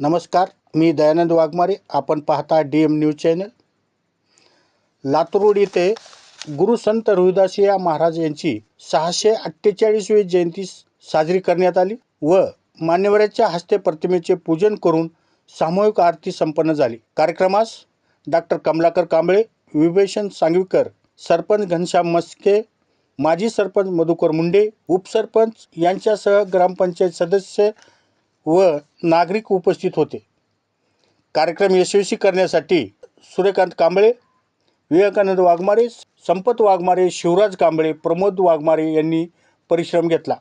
नमस्कार मी दयानंद वाघमारे. आपण पाहता D M news channel. Latur येथे गुरु संत रोहिदासिया महाराज यांची सहाशे अठ्ठेचाळीसवी जयंती साजरी करण्यात आली व मान्यवराच्या हस्ते प्रतिमेचे पूजन करून सामूहिक आरती संपन्न झाली. कार्यक्रमास डॉक्टर कमलाकर कांबळे विभेषण सांगवीकर सरपंच घनश्याम मस्के माजी सरपंच मधुकर मुंडे उपसरपंच यांच्यासह ग्रामपंचायत सदस्य व नागरिक उपस्थित होते. कार्यक्रम यशस्वी करण्यासाठी सूर्यकांत कांबळे विवेकानंद वाघमारे संपत वाघमारे शिवराज कांबळे प्रमोद वाघमारे यांनी परिश्रम घेतला.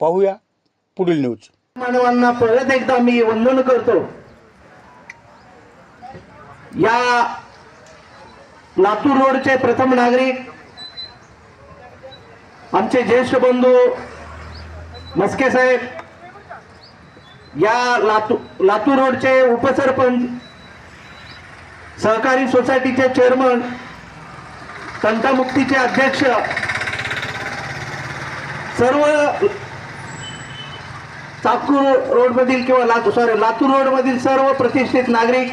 पाहूया पुढील न्यूज. मानवांना परत एकदा मी वंदन करतो. या लातूर रोडचे प्रथम नागरिक आमचे ज्येष्ठ बंधू मस्के साहेब या लातू लातूर रोडचे उपसरपंच सहकारी सोसायटीचे चेअरमन तंटामुक्तीचे अध्यक्ष सर्व चाकूर रोडमधील किंवा लातूर सॉरी लातूर रोडमधील सर्व प्रतिष्ठित नागरिक